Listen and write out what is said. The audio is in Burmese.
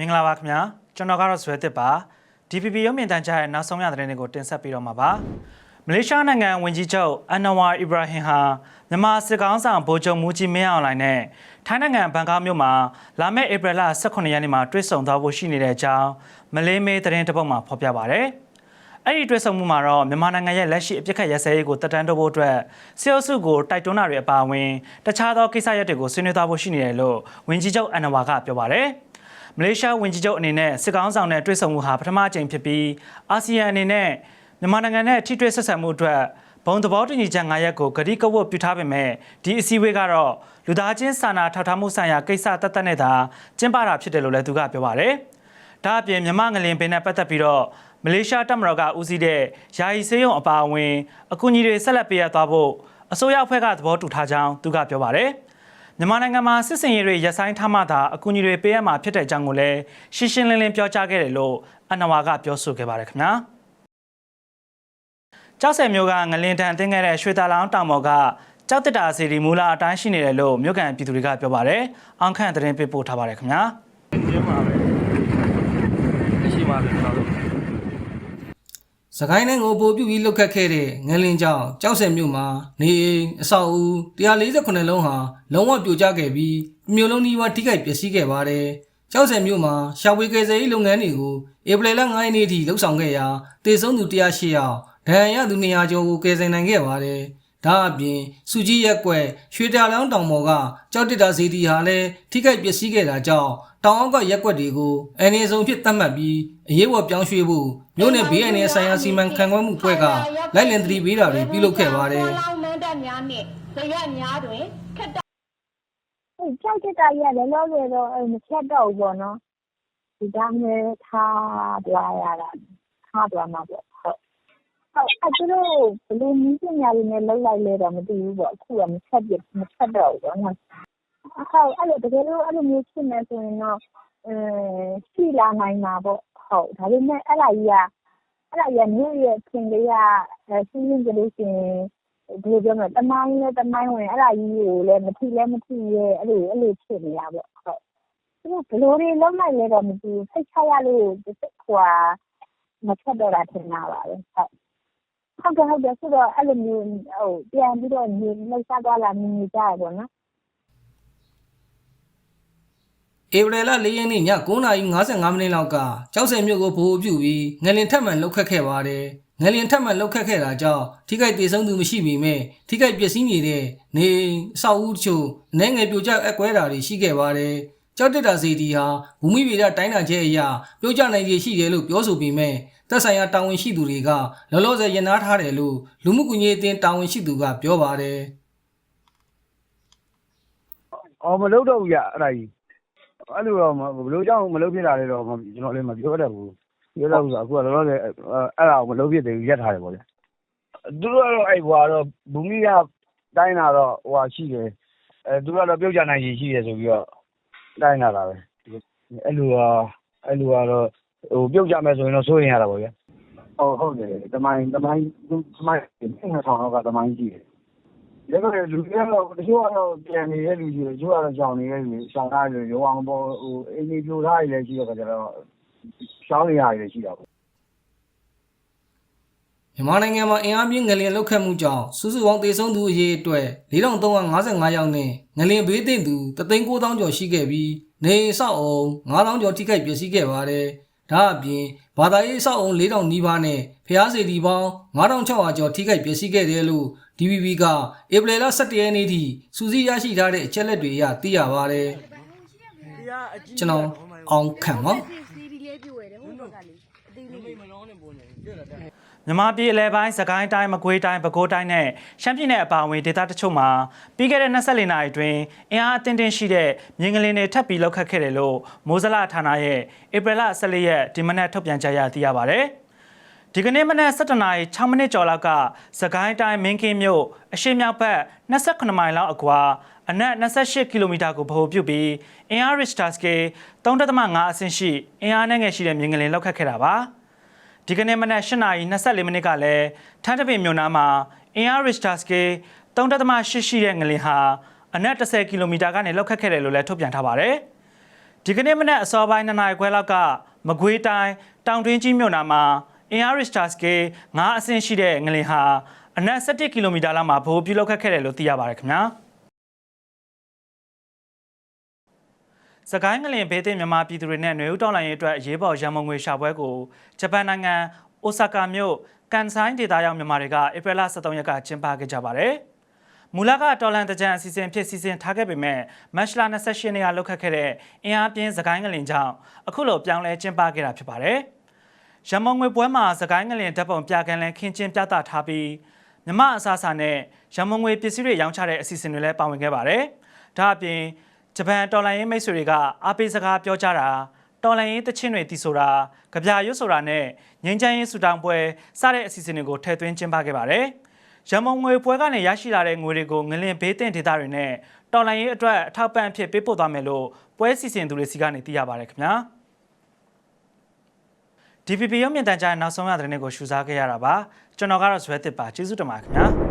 မင်္ဂလာပါခင်ဗျာကျွန်တော်ကတော့ဇွဲတစ်ပါ DPP ရုံးမြင့်တန်းကြားရဲ့နောက်ဆုံးရသတင်းတွေကိုတင်ဆက်ပေးတော့မှာပါမလေးရှားနိုင်ငံဝန်ကြီးချုပ်အန်နဝါအီဘရာဟင်ဟာမြန်မာစစ်ကောင်ဆောင်ဗိုလ်ချုပ်မူကြီးမင်းအောင်လှိုင်နဲ့ထိုင်းနိုင်ငံဘန်ကောက်မြို့မှာလာမယ့်ဧပြီလ18ရက်နေ့မှာတွေ့ဆုံသွားဖို့ရှိနေတဲ့အကြောင်းမလေးမေးသတင်းတစ်ပုဒ်မှာဖော်ပြပါဗျ။အဲ့ဒီတွေ့ဆုံမှုမှာတော့မြန်မာနိုင်ငံရဲ့လက်ရှိအပြစ်ခတ်ရစဲရေးကိုတက်တန်းတိုးဖို့အတွက်စီအိုစုကိုတိုက်တွန်းတာတွေအပါအဝင်တခြားသောကိစ္စရပ်တွေကိုဆွေးနွေးသွားဖို့ရှိနေတယ်လို့ဝန်ကြီးချုပ်အန်နဝါကပြောပါတယ်။ မလေးရှားဝန်ကြီးချုပ်အနေနဲ့စစ်ကောင်ဆောင်နဲ့တွေ့ဆုံမှုဟာပထမအကြိမ်ဖြစ်ပြီးအာဆီယံအနေနဲ့မြန်မာနိုင်ငံနဲ့ထိတွေ့ဆက်ဆံမှုအတွက်ဘုံသဘောတူညီချက်9ရပ်ကိုဂတိကဝတ်ပြုထားပေမဲ့ဒီအစည်းအဝေးကတော့လူသားချင်းစာနာထောက်ထားမှုဆိုင်ရာကိစ္စတသက်နဲ့သာကျင်းပတာဖြစ်တယ်လို့လည်းသူကပြောပါတယ်။ဒါအပြင်မြမငလင်ပင်နဲ့ပတ်သက်ပြီးတော့မလေးရှားတပ်မတော်ကဦးစီးတဲ့ယာယီစေးရုံအပါအဝင်အကူအညီတွေဆက်လက်ပေးရသွားဖို့အစိုးရအဖွဲ့ကသဘောတူထားကြောင်းသူကပြောပါတယ်။ မြန်မာနိုင်ငံမှာစစ်စင်ရေးတွေရပ်ဆိုင်းထားမှသာအကူအညီတွေပေးရမှာဖြစ်တဲ့အကြောင်းကိုလည်းရှင်းရှင်းလင်းလင်းပြောကြားခဲ့တယ်လို့အနဝါကပြောဆိုခဲ့ပါတယ်ခင်ဗျာ။ကြောက်စဲမျိုးကငလင်တန်တင်ခဲ့တဲ့ရွှေတာလောင်းတောင်ပေါ်ကကြောက်တက်တာစီဒီမူလာအတိုင်းရှိနေတယ်လို့မြို့ကန်ပြည်သူတွေကပြောပါတယ်။အောင်ခန့်သတင်းပေးပို့ထားပါတယ်ခင်ဗျာ။ကျင်းပါပဲရှိပါပြီကျွန်တော်တို့ စကိုင်းတိုင်းကိုပို့ပြုပြီးလုတ်ခတ်ခဲ့တဲ့ငလင်ကြောင့်ကြောက်စဲမြို့မှာနေအိမ်အဆောက်အဦ148လုံးဟာလုံးဝပြိုကျခဲ့ပြီးမြို့လုံးနီးပါးထိခိုက်ပျက်စီးခဲ့ပါတယ်။ကြောက်စဲမြို့မှာရှာဖွေကယ်ဆယ်ရေးလုပ်ငန်းတွေကိုဧပြီလ9ရက်နေ့ထိလှုပ်ဆောင်ခဲ့ရာတေဆုံးသူ108ယောက်ဒဏ်ရာရသူ200ကျော်ကိုကယ်ဆယ်နိုင်ခဲ့ပါတယ်။ ဒါအပြင်စုကြီးရက်ကွက်ရွှေတာလောင်းတောင်ပေါ်ကကြောက်တစ်တာစီတီဟာလည်းထိခိုက်ပျက်စီးခဲ့တာကြောင့်တောင်အောက်ကရက်ကွက်တွေကိုအအနေဆုံးဖြစ်သတ်မှတ်ပြီးအရေးပေါ်ပြောင်းရွှေ့ဖို့မြို့နယ်ဘေးအန္တရာယ်ဆိုင်ရာစီမံခန့်ခွဲမှုဖွဲ့ကလိုက်လံသတိပေးတာတွေပြုလုပ်ခဲ့ပါတယ်လောင်မန်းတက်များနှင့်ဇရက်များတွင်ခက်တအဲ့ကြောက်တဲ့တာကြီးကလည်းလောလောတော့အဲ့မချက်တော့ဘူးပေါ့နော်ဒီတိုင်းနဲ့ထားသွားရတာထားသွားမှာပေါ့ဟုတ်ဟုတ်အဲ့ သူတို့ ဘယ်လိုနည်းပညာတွေနဲ့လောက်လိုက်လဲတော့ မသိဘူးပေါ့ အခုကမချက်ပြမချက်တော့ဘူးပေါ့နော်ဟုတ်အဲ့လိုတကယ်လို့ အဲ့လိုမျိုးဖြစ်နေဆိုရင်တော့အဲရှိလာနိုင်မှာပေါ့ဟုတ်ဒါပေမဲ့အဲ့ဒါကြီးကအဲ့ဒါကြီးက မြို့ရဲ့အချင်းလေးကအဲရှင်းရှင်းကြလို့ရှိရင်ဒီလိုပြောမယ်တမိုင်းနဲ့တမိုင်းဝင် အဲ့ဒါကြီးကိုလည်း မထီလဲမထီရဲအဲ့လိုအဲ့လိုဖြစ်နေတာပေါ့ဟုတ်သူကဘယ်လိုတွေ လုံးလိုက်လဲတော့ မသိဘူး စိတ်ချရလို့တစ်ခါမချက်တော့တာ ထင်တာပါပဲ ဟုတ်ဟုတ်ကဲ့ဟုတ်ကဲ့ဆိုတော့အဲ့လိုမျိုးဟိုပြန်ပြီးတော့နေလှည့်စားသွားလာနေနေကြရပေါ့နော်ဧပြီလ၄ရက်နေ့ည9:55မိနစ်လောက်ကကြောက်စဲမြို့ကိုဗိုလ်ပြုပြီးငလင်ထက်မှန်လှုပ်ခတ်ခဲ့ပါတယ်။ငလင်ထက်မှန်လှုပ်ခတ်ခဲ့တာကြောင့်ထိခိုက်ဒေဆုံးသူမရှိပေမဲ့ထိခိုက်ပျက်စီးနေတဲ့နေအိမ်အဆောက်အဦတချို့အနေငယ်ပြိုကျအက်ကွဲတာတွေရှိခဲ့ပါတယ်။ကြောက်တက်တာစီတီဟာဘူမိဗေဒတိုင်းတာချက်အရပြိုကျနိုင်ခြေရှိတယ်လို့ပြောဆိုပေမဲ့ သက်ဆိုင်ရာတာဝန်ရှိသူတွေကလောလောဆယ်ရင်နာထားတယ်လို့လူမှုကွန်ရက်အသင်းတာဝန်ရှိသူကပြောပါတယ်။အော်မလုပ်တော့ဘူးရအဲ့ဒါကြီးအဲ့လိုတော့မဘယ်လိုကြောင့်မလုပ်ဖြစ်တာလဲတော့မကျွန်တော်လည်းမပြောတတ်ဘူးပြောတတ်ဘူးဆိုအခုကလောလောဆယ်အဲ့အဲ့ဒါကိုမလုပ်ဖြစ်သေးဘူးရက်ထားတယ်ပေါ့လေသူတို့ကတော့အဲ့ဟိုကတော့ဘူမိကတိုင်းတာတော့ဟိုဟာရှိတယ်အဲသူကတော့ပြုတ်ကြနိုင်ရည်ရှိတယ်ဆိုပြီးတော့တိုင်းတာတာပဲအဲ့လိုကအဲ့လိုကတော့ ဟိုပြုတ်ကြမယ်ဆိုရင်တော့စိုးရင်ရတာပေါ့ဗျာဟုတ်ဟုတ်တယ်တမိုင်းတမိုင်းတမိုင်းနှစ်ထောင်လောက်ကတမိုင်းရှိတယ်ရကလူတွေကတော့တချို့ကတော့ပြန်နေတဲ့လူကြီးတွေတချို့ကတော့ရှောင်နေတဲ့လူတွေရှောင်ထားတယ်ရောအောင်ပေါ်ဟိုအင်းကြီးပြိုထားရည်လည်းရှိတော့ကြတော့ရှောင်းနေရတယ်လည်းရှိတာပေါ့မြန်မာနိုင်ငံမှာအင်အားပြင်းငလျင်လှုပ်ခတ်မှုကြောင့်စုစုပေါင်းသေဆုံးသူအရေအတွက်4355ယောက်နဲ့ငလျင်ဘေးသင့်သူ39000ကျော်ရှိခဲ့ပြီးနေအိမ်ဆောက်အုံ9000ကျော်ထိခိုက်ပျက်စီးခဲ့ပါတယ်။ ဒါအပြင်ဘာသာရေးဆောက်အုံ4000နီးပါးနဲ့ဖျားစီတီပေါင်း9600ကျော်ထိခိုက်ပျက်စီးခဲ့တယ်လို့ DVB ကဧပြီလ17ရက်နေ့ထိစူးစီးရရှိထားတဲ့အချက်လက်တွေအရသိရပါတယ်။ကျွန်တော်အောင်ခန့်ပါ စီဒီလေးပြွယ်တယ်ဟုတ်တော့ကလေအသေးလေးမြန်မာပြည်အလဲပိုင်းစကိုင်းတိုင်းမကွေးတိုင်းပဲခူးတိုင်းနဲ့ရှမ်းပြည်နယ်အပါအဝင်ဒေသတချို့မှာပြီးခဲ့တဲ့24နာရီအတွင်းအင်အားအသင့်တင်ရှိတဲ့မြင်းကလေးတွေထပ်ပြီးလောက်ခတ်ခဲ့တယ်လို့မိုးစလဌာနရဲ့ဧပြီလ14ရက်ဒီမနက်ထုတ်ပြန်ချက်ရသိရပါဗျ။ဒီကနေ့မနက်7:00နာရီ6မိနစ်ကျော်လောက်ကစကိုင်းတိုင်းမင်းကင်းမြို့အရှေ့မြောက်ဘက်28မိုင်လောက်အကွာအနက်28ကီလိုမီတာကိုဗဟိုပြုပြီးအင်အားရစ်တာစကေ3.5အဆင့်ရှိအင်အားနဲ့ငယ်ရှိတဲ့မြင်းကလေးလောက်ခတ်ခဲ့တာပါ။ ဒီကနေ့မနက်8:24မိနစ်ကလည်းထန်းတပင်မြို့နားမှာအင်အားရစ်တာစကေ3.8ရှိတဲ့ငလင်ဟာအနက်10ကီလိုမီတာကနေလောက်ခတ်ခဲ့တယ်လို့လည်းထုတ်ပြန်ထားပါတယ်။ဒီကနေ့မနက်အစောပိုင်း2နာရီခွဲလောက်ကမကွေးတိုင်းတောင်တွင်းကြီးမြို့နာမှာအင်အားရစ်တာစကေ9အဆင့်ရှိတဲ့ငလင်ဟာအနက်17ကီလိုမီတာလောက်မှာဘိုးပြုလုပ်ခတ်ခဲ့တယ်လို့သိရပါတယ်ခင်ဗျာ စကိုင်းငလင်ဘေးသင့်မြန်မာပြည်သူတွေနဲ့ຫນွေဦးတောင်းလိုင်းရေးအတွက်အရေးပေါ်ရန်မုံငွေရှာပွဲကိုဂျပန်နိုင်ငံအိုဆာကာမြို့ကန်ဆိုင်ဒေသရောက်မြန်မာတွေကဧပြီလ23ရက်ကကျင်းပခဲ့ကြပါတယ်။မူလကတော်လန်တကြံအစီအစဉ်ဖြစ်စီစဉ်ထားခဲ့ပေမဲ့မတ်လ28ရက်နေ့ကလောက်ခတ်ခဲ့တဲ့အင်အားပြင်းစကိုင်းငလင်ကြောင့်အခုလိုပြောင်းလဲကျင်းပခဲ့တာဖြစ်ပါတယ်။ရန်မုံငွေပွဲမှာစကိုင်းငလင်ဓာတ်ပုံပြကန်းလန်ခင်းကျင်းပြသထားပြီးမြမအစားအစာနဲ့ရန်မုံငွေပစ္စည်းတွေရောင်းချတဲ့အစီအစဉ်တွေလည်းပါဝင်ခဲ့ပါတယ်။ဒါအပြင် ဂျပန်တော်လိုင်းရေးမိတ်ဆွေတွေကအားပေးစကားပြောကြတာတော်လိုင်းရေးတချင်းတွေတီးဆိုတာကြပြရွတ်ဆိုတာနဲ့ငင်းချမ်းရေးဆူတောင်းပွဲစတဲ့အစီအစဉ်တွေကိုထည့်သွင်းကျင်းပခဲ့ပါတယ်။ရန်မုံငွေပွဲကနေရရှိလာတဲ့ငွေတွေကိုငလင်ဘေးတင်ဒေသတွေနဲ့တော်လိုင်းရေးအတွက်အထောက်ပံ့အဖြစ်ပေးပို့သွားမယ်လို့ပွဲစီစဉ်သူတွေစီကနေသိရပါတယ်ခင်ဗျာ။ DPP ရုပ်မြင်သံကြားနောက်ဆုံးရတဲ့နေ့ကိုရှုစားခဲ့ရတာပါကျွန်တော်ကတော့ဇွဲတစ်ပါကျေးဇူးတင်ပါတယ်ခင်ဗျာ